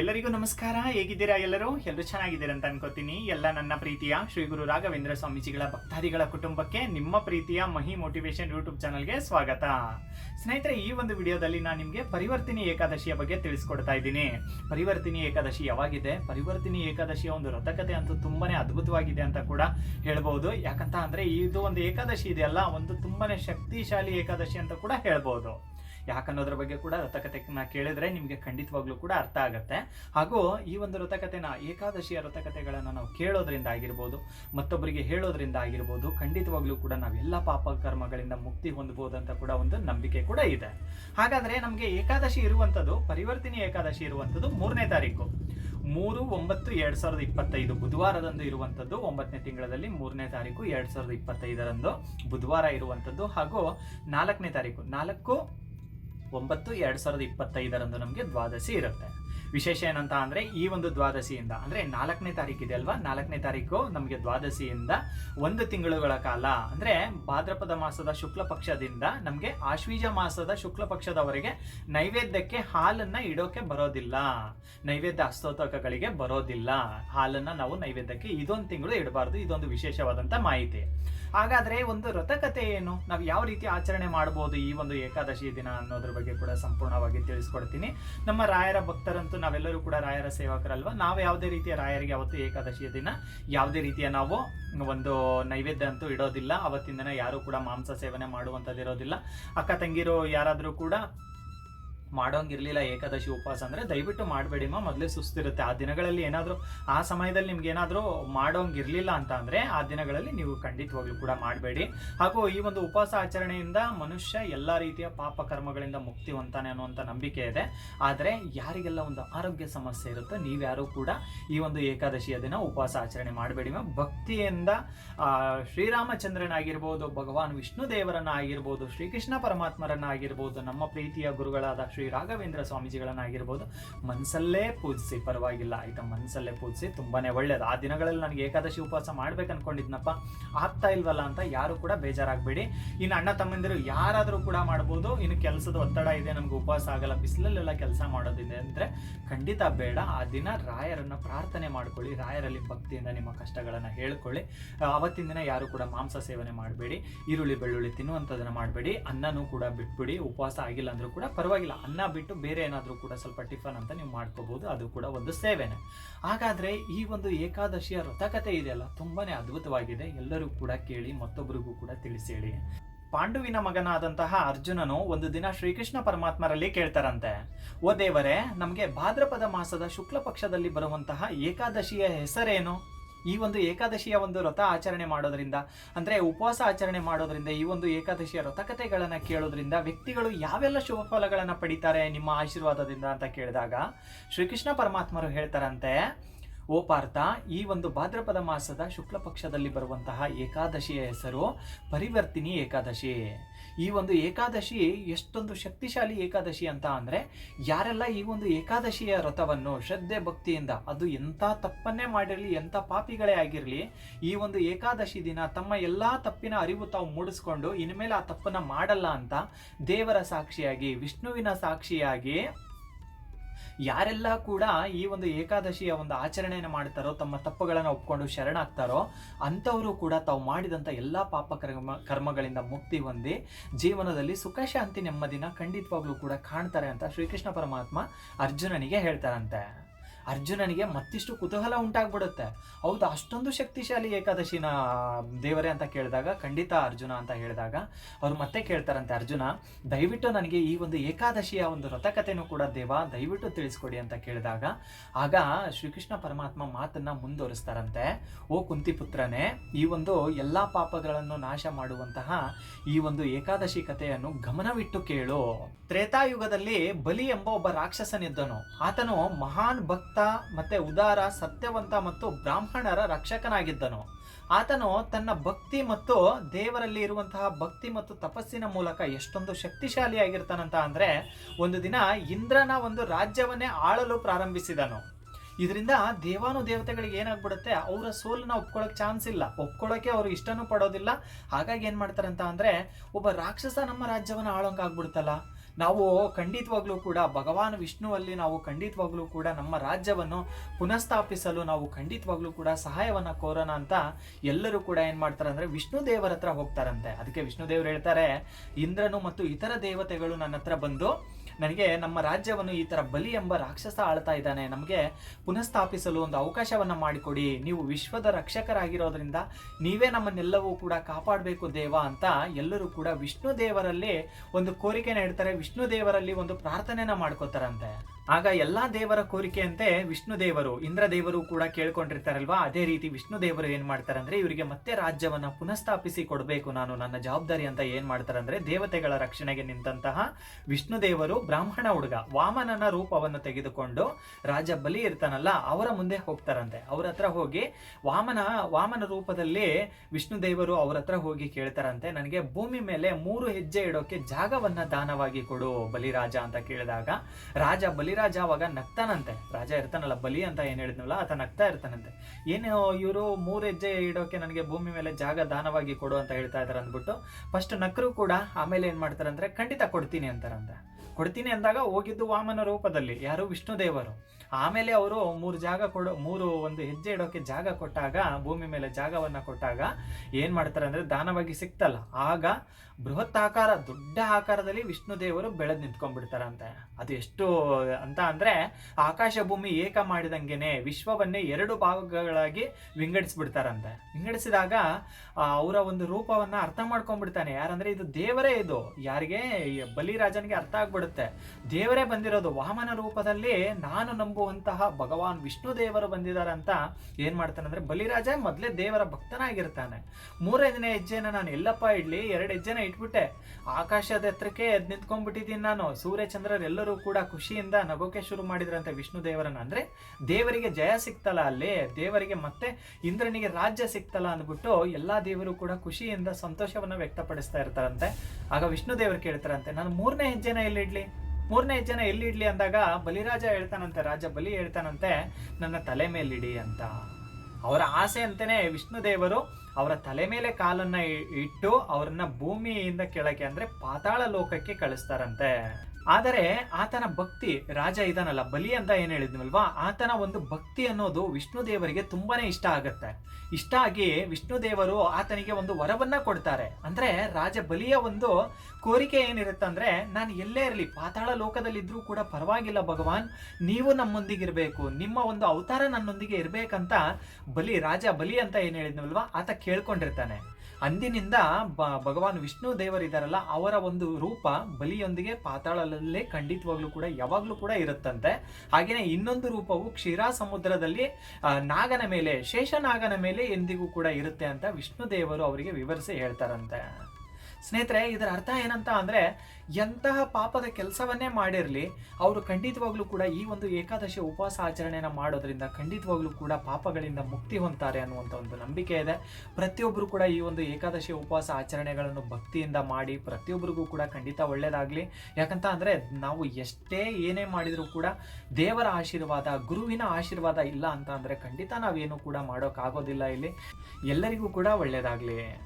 ಎಲ್ಲರಿಗೂ ನಮಸ್ಕಾರ, ಹೇಗಿದ್ದೀರಾ ಎಲ್ಲರೂ? ಎಲ್ಲರೂ ಚೆನ್ನಾಗಿದ್ದೀರಾ ಅಂತ ಅನ್ಕೋತೀನಿ. ಎಲ್ಲ ನನ್ನ ಪ್ರೀತಿಯ ಶ್ರೀ ಗುರು ರಾಘವೇಂದ್ರ ಸ್ವಾಮೀಜಿಗಳ ಭಕ್ತಾದಿಗಳ ಕುಟುಂಬಕ್ಕೆ ನಿಮ್ಮ ಪ್ರೀತಿಯ ಮಹಿ ಮೋಟಿವೇಶನ್ ಯೂಟ್ಯೂಬ್ ಚಾನಲ್ಗೆ ಸ್ವಾಗತ. ಸ್ನೇಹಿತರೆ, ಈ ಒಂದು ವಿಡಿಯೋದಲ್ಲಿ ನಾನು ನಿಮಗೆ ಪರಿವರ್ತಿನಿ ಏಕಾದಶಿಯ ಬಗ್ಗೆ ತಿಳಿಸ್ಕೊಡ್ತಾ ಇದ್ದೀನಿ. ಪರಿವರ್ತಿನಿ ಏಕಾದಶಿ ಯಾವಾಗಿದೆ? ಪರಿವರ್ತಿನಿ ಏಕಾದಶಿಯ ಒಂದು ರಥಕತೆ ಅಂತೂ ತುಂಬಾನೇ ಅದ್ಭುತವಾಗಿದೆ ಅಂತ ಕೂಡ ಹೇಳ್ಬೋದು. ಯಾಕಂತ ಅಂದ್ರೆ ಇದು ಒಂದು ಏಕಾದಶಿ ಇದೆಯಲ್ಲ, ಒಂದು ತುಂಬಾನೇ ಶಕ್ತಿಶಾಲಿ ಏಕಾದಶಿ ಅಂತ ಕೂಡ ಹೇಳ್ಬಹುದು ಯಾಕನ್ನೋದ್ರ ಬಗ್ಗೆ ಕೂಡ ರಥಕಥೆನ ಕೇಳಿದ್ರೆ ನಿಮಗೆ ಖಂಡಿತವಾಗ್ಲೂ ಕೂಡ ಅರ್ಥ ಆಗುತ್ತೆ. ಹಾಗೂ ಈ ಒಂದು ರಥಕಥೆನ, ಏಕಾದಶಿಯ ರಥಕಥೆಗಳನ್ನು ನಾವು ಕೇಳೋದ್ರಿಂದ ಆಗಿರ್ಬೋದು ಮತ್ತೊಬ್ಬರಿಗೆ ಹೇಳೋದ್ರಿಂದ ಆಗಿರ್ಬೋದು, ಖಂಡಿತವಾಗ್ಲೂ ಕೂಡ ನಾವೆಲ್ಲ ಪಾಪ ಕರ್ಮಗಳಿಂದ ಮುಕ್ತಿ ಹೊಂದಬಹುದು ಅಂತ ಕೂಡ ಒಂದು ನಂಬಿಕೆ ಕೂಡ ಇದೆ. ಹಾಗಾದ್ರೆ ನಮಗೆ ಏಕಾದಶಿ ಇರುವಂಥದ್ದು, ಪರಿವರ್ತಿನಿ ಏಕಾದಶಿ ಇರುವಂಥದ್ದು ಮೂರನೇ ತಾರೀಕು. ಮೂರು, ಒಂಬತ್ತು, ಎರಡ್ ಸಾವಿರದ ಇಪ್ಪತ್ತೈದು ಬುಧವಾರದಂದು ಇರುವಂಥದ್ದು, ಒಂಬತ್ತನೇ ತಿಂಗಳಲ್ಲಿ ಮೂರನೇ ತಾರೀಕು ಎರಡ್ ಸಾವಿರದ ಇಪ್ಪತ್ತೈದರಂದು ಬುಧವಾರ ಇರುವಂಥದ್ದು. ಹಾಗೂ ನಾಲ್ಕನೇ ತಾರೀಕು, ನಾಲ್ಕು ಒಂಬತ್ತು ಎರಡು ಸಾವಿರದ ಇಪ್ಪತ್ತೈದರಂದು ನಮಗೆ ದ್ವಾದಶಿ ಇರುತ್ತೆ. ವಿಶೇಷ ಏನಂತ ಅಂದರೆ ಈ ಒಂದು ದ್ವಾದಶಿಯಿಂದ, ಅಂದ್ರೆ ನಾಲ್ಕನೇ ತಾರೀಕು ಇದೆ ಅಲ್ವಾ? ನಾಲ್ಕನೇ ತಾರೀಕು ನಮಗೆ ದ್ವಾದಶಿಯಿಂದ ಒಂದು ತಿಂಗಳುಗಳ ಕಾಲ, ಅಂದ್ರೆ ಭಾದ್ರಪದ ಮಾಸದ ಶುಕ್ಲ ಪಕ್ಷದಿಂದ ನಮಗೆ ಆಶ್ವೀಜ ಮಾಸದ ಶುಕ್ಲ ಪಕ್ಷದವರೆಗೆ ನೈವೇದ್ಯಕ್ಕೆ ಹಾಲನ್ನ ಇಡೋಕೆ ಬರೋದಿಲ್ಲ. ನೈವೇದ್ಯ ಅಸ್ತೋತಕಗಳಿಗೆ ಬರೋದಿಲ್ಲ. ಹಾಲನ್ನ ನಾವು ನೈವೇದ್ಯಕ್ಕೆ ಇದೊಂದು ತಿಂಗಳು ಇಡಬಾರ್ದು, ಇದೊಂದು ವಿಶೇಷವಾದಂತ ಮಾಹಿತಿ. ಹಾಗಾದ್ರೆ ಒಂದು ರಥಕತೆ ಏನು? ನಾವು ಯಾವ ರೀತಿ ಆಚರಣೆ ಮಾಡಬಹುದು ಈ ಒಂದು ಏಕಾದಶಿ ದಿನ ಅನ್ನೋದ್ರ ಬಗ್ಗೆ ಕೂಡ ಸಂಪೂರ್ಣವಾಗಿ ತಿಳಿಸ್ಕೊಡ್ತೀನಿ. ನಮ್ಮ ರಾಯರ ಭಕ್ತರಂತೂ ನಾವೆಲ್ಲರೂ ಕೂಡ ರಾಯರ ಸೇವಕರಲ್ವಾ? ನಾವು ಯಾವುದೇ ರೀತಿಯ ರಾಯರಿಗೆ ಅವತ್ತು ಏಕಾದಶಿಯ ದಿನ, ಯಾವುದೇ ರೀತಿಯ ನಾವು ಒಂದು ನೈವೇದ್ಯ ಅಂತೂ ಇಡೋದಿಲ್ಲ. ಅವತ್ತಿನ ದಿನ ಯಾರು ಕೂಡ ಮಾಂಸ ಸೇವನೆ ಮಾಡುವಂಥದ್ದು ಇರೋದಿಲ್ಲ ಅಕ್ಕ, ತಂಗಿರು ಯಾರಾದರೂ ಕೂಡ ಮಾಡೋಂಗಿರ್ಲಿಲ್ಲ ಏಕಾದಶಿ ಉಪವಾಸ ಅಂದ್ರೆ ದಯವಿಟ್ಟು ಮಾಡಬೇಡಿಮ್ಮ ಮೊದಲೇ ಸುಸ್ತಿರುತ್ತೆ. ಆ ದಿನಗಳಲ್ಲಿ ಏನಾದರೂ, ಆ ಸಮಯದಲ್ಲಿ ನಿಮ್ಗೆ ಏನಾದರೂ ಮಾಡೋಂಗಿರ್ಲಿಲ್ಲ ಅಂತ ಅಂದರೆ ಆ ದಿನಗಳಲ್ಲಿ ನೀವು ಖಂಡಿತವಾಗ್ಲೂ ಕೂಡ ಮಾಡಬೇಡಿ. ಹಾಗೂ ಈ ಒಂದು ಉಪವಾಸ ಆಚರಣೆಯಿಂದ ಮನುಷ್ಯ ಎಲ್ಲ ರೀತಿಯ ಪಾಪ ಕರ್ಮಗಳಿಂದ ಮುಕ್ತಿ ಹೊಂತಾನೆ ಅನ್ನುವಂಥ ನಂಬಿಕೆ ಇದೆ. ಆದರೆ ಯಾರಿಗೆಲ್ಲ ಒಂದು ಆರೋಗ್ಯ ಸಮಸ್ಯೆ ಇರುತ್ತೋ ನೀವ್ಯಾರೂ ಕೂಡ ಈ ಒಂದು ಏಕಾದಶಿಯ ದಿನ ಉಪವಾಸ ಆಚರಣೆ ಮಾಡಬೇಡಿ ಭಕ್ತಿಯಿಂದ ಶ್ರೀರಾಮಚಂದ್ರನಾಗಿರ್ಬೋದು, ಭಗವಾನ್ ವಿಷ್ಣು ದೇವರನ್ನ ಆಗಿರ್ಬೋದು ಶ್ರೀಕೃಷ್ಣ ಪರಮಾತ್ಮರನ್ನ ಆಗಿರ್ಬೋದು ನಮ್ಮ ಪ್ರೀತಿಯ ಗುರುಗಳಾದ ರಾಘವೇಂದ್ರ ಸ್ವಾಮೀಜಿಗಳನ್ನಾಗಿರ್ಬೋದು ಮನಸ್ಸಲ್ಲೇ ಪೂಜಿಸಿ, ಪರವಾಗಿಲ್ಲ, ಆಯ್ತಾ ಮನಸ್ಸಲ್ಲೇ ಪೂಜಿಸಿ, ತುಂಬಾನೇ ಒಳ್ಳೇದು. ಆ ದಿನಗಳಲ್ಲಿ ನನಗೆ ಏಕಾದಶಿ ಉಪವಾಸ ಮಾಡ್ಬೇಕು ಅನ್ಕೊಂಡಿದ್ನಪ್ಪ ಆಗ್ತಾ ಇಲ್ವಲ್ಲ ಅಂತ ಯಾರು ಕೂಡ ಬೇಜಾರಾಗಬೇಡಿ. ಇನ್ನು ಅಣ್ಣ ತಮ್ಮಂದಿರು ಯಾರಾದರೂ ಕೂಡ ಮಾಡ್ಬೋದು. ಇನ್ನು ಕೆಲಸದ ಒತ್ತಡ ಇದೆ, ನಮ್ಗೆ ಉಪವಾಸ ಆಗಲ್ಲ, ಬಿಸಿಲಲ್ಲೆಲ್ಲ ಕೆಲಸ ಮಾಡೋದಿದೆ ಅಂದ್ರೆ ಖಂಡಿತ ಬೇಡ. ಆ ದಿನ ರಾಯರನ್ನ ಪ್ರಾರ್ಥನೆ ಮಾಡ್ಕೊಳ್ಳಿ. ರಾಯರಲ್ಲಿ ಭಕ್ತಿಯಿಂದ ನಿಮ್ಮ ಕಷ್ಟಗಳನ್ನ ಹೇಳ್ಕೊಳ್ಳಿ. ಅವತ್ತಿನ ದಿನ ಯಾರು ಕೂಡ ಮಾಂಸ ಸೇವನೆ ಮಾಡಬೇಡಿ. ಈರುಳ್ಳಿ, ಬೆಳ್ಳುಳ್ಳಿ ತಿನ್ನುವಂಥದ್ದನ್ನು ಮಾಡಬೇಡಿ. ಅನ್ನನೂ ಕೂಡ ಬಿಟ್ಬಿಡಿ. ಉಪವಾಸ ಆಗಿಲ್ಲ ಅಂದರೂ ಕೂಡ ಪರವಾಗಿಲ್ಲ. ಅನ್ನ ಬಿಟ್ಟು ಬೇರೆ ಏನಾದರೂ ಕೂಡ ಸ್ವಲ್ಪ ಟಿಫನ್ ಅಂತ ನೀವು ಮಾಡ್ಕೋಬಹುದು ಅದು ಕೂಡ ಒಂದು ಸೇವೆನೆ. ಹಾಗಾದ್ರೆ ಈ ಒಂದು ಏಕಾದಶಿಯ ವ್ರತಕತೆ ಇದೆಯಲ್ಲ, ತುಂಬಾನೇ ಅದ್ಭುತವಾಗಿದೆ. ಎಲ್ಲರೂ ಕೂಡ ಕೇಳಿ ಮತ್ತೊಬ್ಬರಿಗೂ ಕೂಡ ತಿಳಿಸಿ ಹೇಳಿ ಪಾಂಡುವಿನ ಮಗನಾದಂತಹ ಅರ್ಜುನನು ಒಂದು ದಿನ ಶ್ರೀಕೃಷ್ಣ ಪರಮಾತ್ಮರಲ್ಲಿ ಕೇಳ್ತಾರಂತೆ, ಓ ದೇವರೇ, ನಮಗೆ ಭಾದ್ರಪದ ಮಾಸದ ಶುಕ್ಲ ಪಕ್ಷದಲ್ಲಿ ಬರುವಂತಹ ಏಕಾದಶಿಯ ಹೆಸರೇನು? ಈ ಒಂದು ಏಕಾದಶಿಯ ಒಂದು ರಥ ಆಚರಣೆ ಮಾಡೋದ್ರಿಂದ, ಅಂದ್ರೆ ಉಪವಾಸ ಆಚರಣೆ ಮಾಡೋದ್ರಿಂದ, ಈ ಒಂದು ಏಕಾದಶಿಯ ವ್ರತಕತೆಗಳನ್ನ ಕೇಳೋದ್ರಿಂದ ವ್ಯಕ್ತಿಗಳು ಯಾವೆಲ್ಲ ಶುಭ ಫಲಗಳನ್ನ ಪಡಿತಾರೆ ನಿಮ್ಮ ಆಶೀರ್ವಾದದಿಂದ ಅಂತ ಕೇಳಿದಾಗ, ಶ್ರೀಕೃಷ್ಣ ಪರಮಾತ್ಮರು ಹೇಳ್ತಾರಂತೆ, ಓ ಪಾರ್ಥ, ಈ ಒಂದು ಭಾದ್ರಪದ ಮಾಸದ ಶುಕ್ಲ ಪಕ್ಷದಲ್ಲಿ ಬರುವಂತಹ ಏಕಾದಶಿಯ ಹೆಸರು ಪರಿವರ್ತಿನಿ ಏಕಾದಶಿ. ಈ ಒಂದು ಏಕಾದಶಿ ಎಷ್ಟೊಂದು ಶಕ್ತಿಶಾಲಿ ಏಕಾದಶಿ ಅಂತ ಅಂದ್ರೆ ಯಾರೆಲ್ಲ ಈ ಒಂದು ಏಕಾದಶಿಯ ವ್ರತವನ್ನು ಶ್ರದ್ಧೆ ಭಕ್ತಿಯಿಂದ ಅದು ಎಂಥ ತಪ್ಪನ್ನೇ ಮಾಡಿರಲಿ, ಎಂಥ ಪಾಪಿಗಳೇ ಆಗಿರಲಿ, ಈ ಒಂದು ಏಕಾದಶಿ ದಿನ ತಮ್ಮ ಎಲ್ಲಾ ತಪ್ಪಿನ ಅರಿವು ತಾವು ಮೂಡಿಸ್ಕೊಂಡು ಇನ್ಮೇಲೆ ಆ ತಪ್ಪನ್ನ ಮಾಡಲ್ಲ ಅಂತ ದೇವರ ಸಾಕ್ಷಿಯಾಗಿ, ವಿಷ್ಣುವಿನ ಸಾಕ್ಷಿಯಾಗಿ ಯಾರೆಲ್ಲ ಕೂಡ ಈ ಒಂದು ಏಕಾದಶಿಯ ಒಂದು ಆಚರಣೆಯನ್ನು ಮಾಡ್ತಾರೋ, ತಮ್ಮ ತಪ್ಪುಗಳನ್ನು ಒಪ್ಕೊಂಡು ಶರಣಾಗ್ತಾರೋ, ಅಂಥವರು ಕೂಡ ತಾವು ಮಾಡಿದಂಥ ಎಲ್ಲ ಪಾಪ ಕರ್ಮ, ಕರ್ಮಗಳಿಂದ ಮುಕ್ತಿ ಹೊಂದಿ ಜೀವನದಲ್ಲಿ ಸುಖ, ಶಾಂತಿ, ನೆಮ್ಮದಿನ ಖಂಡಿತವಾಗ್ಲೂ ಕೂಡ ಕಾಣ್ತಾರೆ ಅಂತ ಶ್ರೀಕೃಷ್ಣ ಪರಮಾತ್ಮ ಅರ್ಜುನನಿಗೆ ಹೇಳ್ತಾರಂತೆ. ಅರ್ಜುನನಿಗೆ ಮತ್ತಿಷ್ಟು ಕುತೂಹಲ ಉಂಟಾಗ್ಬಿಡುತ್ತೆ. ಹೌದು, ಅಷ್ಟೊಂದು ಶಕ್ತಿಶಾಲಿ ಏಕಾದಶಿನ ದೇವರೇ ಅಂತ ಕೇಳಿದಾಗ, ಖಂಡಿತ ಅರ್ಜುನ ಅಂತ ಹೇಳಿದಾಗ, ಅವ್ರು ಮತ್ತೆ ಕೇಳ್ತಾರಂತೆ, ಅರ್ಜುನ, ದಯವಿಟ್ಟು ನನಗೆ ಈ ಒಂದು ಏಕಾದಶಿಯ ಒಂದು ವ್ರತಕತೆನೂ ಕೂಡ ದೇವ, ದಯವಿಟ್ಟು ತಿಳಿಸ್ಕೊಡಿ ಅಂತ ಕೇಳಿದಾಗ, ಆಗ ಶ್ರೀಕೃಷ್ಣ ಪರಮಾತ್ಮ ಮಾತನ್ನ ಮುಂದುವರಿಸ್ತಾರಂತೆ, ಓ ಕುಂತಿಪುತ್ರನೇ ಈ ಒಂದು ಎಲ್ಲಾ ಪಾಪಗಳನ್ನು ನಾಶ ಮಾಡುವಂತಹ ಈ ಒಂದು ಏಕಾದಶಿ ಕಥೆಯನ್ನು ಗಮನವಿಟ್ಟು ಕೇಳು. ತ್ರೇತಾಯುಗದಲ್ಲಿ ಬಲಿ ಎಂಬ ಒಬ್ಬ ರಾಕ್ಷಸನಿದ್ದನು. ಆತನು ಮಹಾನ್ ಭಕ್ತ ಮತ್ತೆ ಉದಾರ, ಸತ್ಯವಂತ ಮತ್ತು ಬ್ರಾಹ್ಮಣರ ರಕ್ಷಕನಾಗಿದ್ದನು. ಆತನು ತನ್ನ ಭಕ್ತಿ ಮತ್ತು ದೇವರಲ್ಲಿ ಇರುವಂತಹ ಭಕ್ತಿ ಮತ್ತು ತಪಸ್ಸಿನ ಮೂಲಕ ಎಷ್ಟೊಂದು ಶಕ್ತಿಶಾಲಿಯಾಗಿರ್ತಾನಂತ ಅಂದ್ರೆ ಒಂದು ದಿನ ಇಂದ್ರನ ಒಂದು ರಾಜ್ಯವನ್ನೇ ಆಳಲು ಪ್ರಾರಂಭಿಸಿದನು. ಇದರಿಂದ ದೇವಾನು ದೇವತೆಗಳಿಗೆ ಏನಾಗ್ಬಿಡುತ್ತೆ? ಅವರ ಸೋಲನ್ನ ಒಪ್ಕೊಳ್ಳೋಕೆ ಚಾನ್ಸ್ ಇಲ್ಲ. ಒಪ್ಕೊಳ್ಳೋಕೆ ಅವರು ಇಷ್ಟನೂ ಪಡೋದಿಲ್ಲ. ಹಾಗಾಗಿ ಏನ್ ಮಾಡ್ತಾರಂತ ಅಂದ್ರೆ, ಒಬ್ಬ ರಾಕ್ಷಸ ನಮ್ಮ ರಾಜ್ಯವನ್ನ ಆಳೋಂಗ್ ಆಗ್ಬಿಡುತ್ತಲ್ಲ ನಾವು ಖಂಡಿತವಾಗ್ಲೂ ಕೂಡ ಭಗವಾನ್ ವಿಷ್ಣುವಲ್ಲಿ ನಾವು ಖಂಡಿತವಾಗ್ಲೂ ಕೂಡ ನಮ್ಮ ರಾಜ್ಯವನ್ನು ಪುನಃಸ್ಥಾಪಿಸಲು ನಾವು ಖಂಡಿತವಾಗ್ಲೂ ಕೂಡ ಸಹಾಯವನ್ನ ಕೋರೋಣ ಅಂತ ಎಲ್ಲರೂ ಕೂಡ ಏನ್ ಮಾಡ್ತಾರೆ ಅಂದ್ರೆ ವಿಷ್ಣು ದೇವರ ಹತ್ರ ಹೋಗ್ತಾರಂತೆ. ಅದಕ್ಕೆ ವಿಷ್ಣು ದೇವರು ಹೇಳ್ತಾರೆ, ಇಂದ್ರನು ಮತ್ತು ಇತರ ದೇವತೆಗಳು ನನ್ನ ಹತ್ರ ಬಂದು ನನಗೆ ನಮ್ಮ ರಾಜ್ಯವನ್ನು ಈ ತರ ಬಲಿ ಎಂಬ ರಾಕ್ಷಸ ಆಳ್ತಾ ಇದ್ದಾನೆ, ನಮಗೆ ಪುನಃಸ್ಥಾಪಿಸಲು ಒಂದು ಅವಕಾಶವನ್ನ ಮಾಡಿಕೊಡಿ, ನೀವು ವಿಶ್ವದ ರಕ್ಷಕರಾಗಿರೋದ್ರಿಂದ ನೀವೇ ನಮ್ಮನ್ನೆಲ್ಲವೂ ಕೂಡ ಕಾಪಾಡಬೇಕು ದೇವ ಅಂತ ಎಲ್ಲರೂ ಕೂಡ ವಿಷ್ಣು ದೇವರಲ್ಲಿ ಒಂದು ಕೋರಿಕೆನ ಇಡ್ತಾರೆ. ವಿಷ್ಣು ದೇವರಲ್ಲಿ ಒಂದು ಪ್ರಾರ್ಥನೆಯನ್ನ ಮಾಡ್ಕೋತಾರಂತೆ. ಆಗ ಎಲ್ಲಾ ದೇವರ ಕೋರಿಕೆಯಂತೆ ವಿಷ್ಣು ದೇವರು, ಇಂದ್ರ ದೇವರು ಕೂಡ ಕೇಳ್ಕೊಂಡಿರ್ತಾರಲ್ವಾ? ಅದೇ ರೀತಿ ವಿಷ್ಣು ದೇವರು ಏನ್ ಮಾಡ್ತಾರಂದ್ರೆ, ಇವರಿಗೆ ಮತ್ತೆ ರಾಜ್ಯವನ್ನ ಪುನಃಸ್ಥಾಪಿಸಿ ಕೊಡಬೇಕು ನಾನು, ನನ್ನ ಜವಾಬ್ದಾರಿ ಅಂತ ಏನ್ ಮಾಡ್ತಾರಂದ್ರೆ, ದೇವತೆಗಳ ರಕ್ಷಣೆಗೆ ನಿಂತಹ ವಿಷ್ಣು ದೇವರು ಬ್ರಾಹ್ಮಣ ಹುಡುಗ, ವಾಮನನ ರೂಪವನ್ನು ತೆಗೆದುಕೊಂಡು ರಾಜ ಬಲಿ ಇರ್ತಾನಲ್ಲ, ಅವರ ಮುಂದೆ ಹೋಗ್ತಾರಂತೆ. ಅವ್ರ ಹತ್ರ ಹೋಗಿ ವಾಮನ ವಾಮನ ರೂಪದಲ್ಲಿ ವಿಷ್ಣು ದೇವರು ಅವ್ರ ಹತ್ರ ಹೋಗಿ ಕೇಳ್ತಾರಂತೆ. ನನಗೆ ಭೂಮಿ ಮೇಲೆ ಮೂರು ಹೆಜ್ಜೆ ಇಡೋಕೆ ಜಾಗವನ್ನ ದಾನವಾಗಿ ಕೊಡು ಬಲಿರಾಜ ಅಂತ ಕೇಳಿದಾಗ, ರಾಜ ಬಲಿರಾಜ ಅವಾಗ ನಗ್ತಾನಂತೆ. ರಾಜ ಇರ್ತಾನಲ್ಲ, ಬಲಿ ಅಂತ ಏನ್ ಹೇಳಿದ್ನಲ್ಲ, ಆತ ನಗ್ತಾ ಇರ್ತಾನಂತೆ. ಏನು ಇವರು ಮೂರು ಹೆಜ್ಜೆ ಇಡೋಕೆ ನನಗೆ ಭೂಮಿ ಮೇಲೆ ಜಾಗ ದಾನವಾಗಿ ಕೊಡು ಅಂತ ಹೇಳ್ತಾ ಇದಾರೆ ಅಂದ್ಬಿಟ್ಟು ಫಸ್ಟ್ ನಕರು ಕೂಡ ಆಮೇಲೆ ಏನ್ ಮಾಡ್ತಾರಂದ್ರೆ, ಖಂಡಿತ ಕೊಡ್ತೀನಿ ಅಂತಾರಂತೆ. ಕೊಡ್ತೀನಿ ಅಂದಾಗ ಹೋಗಿದ್ದು ವಾಮನ ರೂಪದಲ್ಲಿ, ಯಾರು? ವಿಷ್ಣು ದೇವರು. ಆಮೇಲೆ ಅವರು ಮೂರು ಜಾಗ ಕೊಡೋ, ಮೂರು ಒಂದು ಹೆಜ್ಜೆ ಇಡೋಕೆ ಜಾಗ ಕೊಟ್ಟಾಗ, ಭೂಮಿ ಮೇಲೆ ಜಾಗವನ್ನ ಕೊಟ್ಟಾಗ ಏನ್ ಮಾಡ್ತಾರೆ ಅಂದ್ರೆ ದಾನವಾಗಿ ಸಿಕ್ತಲ್ಲ. ಆಗ ಬೃಹತ್ ಆಕಾರ, ದೊಡ್ಡ ಆಕಾರದಲ್ಲಿ ವಿಷ್ಣು ದೇವರು ಬೆಳೆದು ನಿಂತ್ಕೊಂಡ್ಬಿಡ್ತಾರಂತೆ. ಅದು ಎಷ್ಟು ಅಂತ ಅಂದ್ರೆ ಆಕಾಶ ಭೂಮಿ ಏಕ ಮಾಡಿದಂಗೆನೆ ವಿಶ್ವವನ್ನೇ ಎರಡು ಭಾಗಗಳಾಗಿ ವಿಂಗಡಿಸ್ಬಿಡ್ತಾರಂತೆ. ವಿಂಗಡಿಸಿದಾಗ ಅವರ ಒಂದು ರೂಪವನ್ನ ಅರ್ಥ ಮಾಡ್ಕೊಂಡ್ಬಿಡ್ತಾನೆ. ಯಾರಂದ್ರೆ ಇದು ದೇವರೇ ಇದು. ಯಾರಿಗೆ? ಬಲಿರಾಜನ್ಗೆ ಅರ್ಥ ಆಗ್ಬಿಡುತ್ತೆ. ದೇವರೇ ಬಂದಿರೋದು ವಾಮನ ರೂಪದಲ್ಲಿ ನಾನು ನಂಬುವಂತಹ ಭಗವಾನ್ ವಿಷ್ಣು ದೇವರು ಬಂದಿದ್ದಾರೆ ಅಂತ ಏನ್ ಮಾಡ್ತಾನೆ ಅಂದ್ರೆ ಬಲಿರಾಜ ಮೊದಲೇ ದೇವರ ಭಕ್ತನಾಗಿರ್ತಾನೆ. ಮೂರನೇ ಹೆಜ್ಜೆನ ನಾನು ಎಲ್ಲಪ್ಪ ಇಡ್ಲಿ, ಎರಡು ಹೆಜ್ಜೆನ ಇಟ್ಬಿಟ್ಟೆ. ಆಕಾಶದ ಎತ್ತರಕ್ಕೆ ಎದ್ ನಿಂತ್ಕೊಂಡ್ಬಿಟ್ಟಿದ್ದೀನಿ ನಾನು. ಸೂರ್ಯ ಚಂದ್ರರೆಲ್ಲರೂ ಕೂಡ ಖುಷಿಯಿಂದ ನಗೋಕೆ ಶುರು ಮಾಡಿದ್ರಂತೆ ವಿಷ್ಣು ದೇವರನ್ನ ಅಂದ್ರೆ ದೇವರಿಗೆ ಜಯ ಸಿಕ್ತಲ್ಲ ಅಲ್ಲಿ, ದೇವರಿಗೆ ಮತ್ತೆ ಇಂದ್ರನಿಗೆ ರಾಜ್ಯ ಸಿಕ್ತಲ್ಲ ಅಂದ್ಬಿಟ್ಟು ಎಲ್ಲಾ ದೇವರು ಕೂಡ ಖುಷಿಯಿಂದ ಸಂತೋಷವನ್ನ ವ್ಯಕ್ತಪಡಿಸ್ತಾ ಇರ್ತಾರಂತೆ. ಆಗ ವಿಷ್ಣು ದೇವರು ಕೇಳ್ತಾರಂತೆ, ನಾನು ಮೂರನೇ ಹೆಜ್ಜೆನ ಎಲ್ಲಿಡ್ಲಿ ಮೂರನೇ ಜನ ಎಲ್ಲಿ ಇಡ್ಲಿ ಅಂದಾಗ ಬಲಿರಾಜ ಹೇಳ್ತಾನಂತೆ, ರಾಜ ಬಲಿ ಹೇಳ್ತಾನಂತೆ, ನನ್ನ ತಲೆ ಮೇಲಿಡಿ ಅಂತ. ಅವರ ಆಸೆ ಅಂತಾನೆ ವಿಷ್ಣು ದೇವರು ಅವರ ತಲೆ ಮೇಲೆ ಕಾಲನ್ನ ಇಟ್ಟು ಅವ್ರನ್ನ ಭೂಮಿಯಿಂದ ಕೆಳಗೆ ಅಂದ್ರೆ ಪಾತಾಳ ಲೋಕಕ್ಕೆ ಕಳಿಸ್ತಾರಂತೆ. ಆದರೆ ಆತನ ಭಕ್ತಿ, ರಾಜ ಇದಾನಲ್ಲ ಬಲಿ ಅಂತ ಏನು ಹೇಳಿದ್ನಲ್ವಾ? ಆತನ ಒಂದು ಭಕ್ತಿ ಅನ್ನೋದು ವಿಷ್ಣು ದೇವರಿಗೆ ತುಂಬಾನೇ ಇಷ್ಟ ಆಗುತ್ತೆ. ಇಷ್ಟ ಆಗಿ ವಿಷ್ಣು ದೇವರು ಆತನಿಗೆ ಒಂದು ವರವನ್ನ ಕೊಡ್ತಾರೆ. ಅಂದ್ರೆ ರಾಜ ಬಲಿಯ ಒಂದು ಕೋರಿಕೆ ಏನಿರುತ್ತೆ ಅಂದ್ರೆ, ನಾನು ಎಲ್ಲೇ ಇರಲಿ, ಪಾತಾಳ ಲೋಕದಲ್ಲಿದ್ರೂ ಕೂಡ ಪರವಾಗಿಲ್ಲ ಭಗವಾನ್, ನೀವು ನಮ್ಮೊಂದಿಗಿರ್ಬೇಕು, ನಿಮ್ಮ ಒಂದು ಅವತಾರ ನನ್ನೊಂದಿಗೆ ಇರಬೇಕಂತ ಬಲಿ, ರಾಜ ಬಲಿ ಅಂತ ಏನು ಹೇಳಿದ್ನಲ್ವಾ? ಆತ ಕೇಳ್ಕೊಂಡಿರ್ತಾನೆ. ಅಂದಿನಿಂದ ಬ- ಭಗವಾನ್ ವಿಷ್ಣು ದೇವರಿದಾರಲ್ಲ, ಅವರ ಒಂದು ರೂಪ ಬಲಿಯೊಂದಿಗೆ ಪಾತಾಳದಲ್ಲೇ ಖಂಡಿತವಾಗ್ಲೂ ಕೂಡ ಯಾವಾಗ್ಲೂ ಕೂಡ ಇರುತ್ತಂತೆ. ಹಾಗೇನೆ ಇನ್ನೊಂದು ರೂಪವು ಕ್ಷೀರಾ ಸಮುದ್ರದಲ್ಲಿ ನಾಗನ ಮೇಲೆ, ಶೇಷನಾಗನ ಮೇಲೆ ಎಂದಿಗೂ ಕೂಡ ಇರುತ್ತೆ ಅಂತ ವಿಷ್ಣು ದೇವರು ಅವರಿಗೆ ವಿವರಿಸಿ ಹೇಳ್ತಾರಂತೆ. ಸ್ನೇಹಿತರೆ, ಇದರ ಅರ್ಥ ಏನಂತ ಅಂದ್ರೆ, ಎಂತಹ ಪಾಪದ ಕೆಲಸವನ್ನೇ ಮಾಡಿರಲಿ, ಅವರು ಖಂಡಿತವಾಗ್ಲೂ ಕೂಡ ಈ ಒಂದು ಏಕಾದಶಿ ಉಪವಾಸ ಆಚರಣೆಯನ್ನು ಮಾಡೋದ್ರಿಂದ ಖಂಡಿತವಾಗ್ಲೂ ಕೂಡ ಪಾಪಗಳಿಂದ ಮುಕ್ತಿ ಹೊಂತಾರೆ ಅನ್ನುವಂಥ ಒಂದು ನಂಬಿಕೆ ಇದೆ. ಪ್ರತಿಯೊಬ್ಬರು ಕೂಡ ಈ ಒಂದು ಏಕಾದಶಿ ಉಪವಾಸ ಆಚರಣೆಗಳನ್ನು ಭಕ್ತಿಯಿಂದ ಮಾಡಿ ಪ್ರತಿಯೊಬ್ಬರಿಗೂ ಕೂಡ ಖಂಡಿತ ಒಳ್ಳೇದಾಗ್ಲಿ. ಯಾಕಂತ ಅಂದ್ರೆ, ನಾವು ಎಷ್ಟೇ ಏನೇ ಮಾಡಿದರೂ ಕೂಡ ದೇವರ ಆಶೀರ್ವಾದ, ಗುರುವಿನ ಆಶೀರ್ವಾದ ಇಲ್ಲ ಅಂತ ಅಂದರೆ ಖಂಡಿತ ನಾವೇನು ಕೂಡ ಮಾಡೋಕ್ಕಾಗೋದಿಲ್ಲ ಇಲ್ಲಿ. ಎಲ್ಲರಿಗೂ ಕೂಡ ಒಳ್ಳೇದಾಗ್ಲಿ.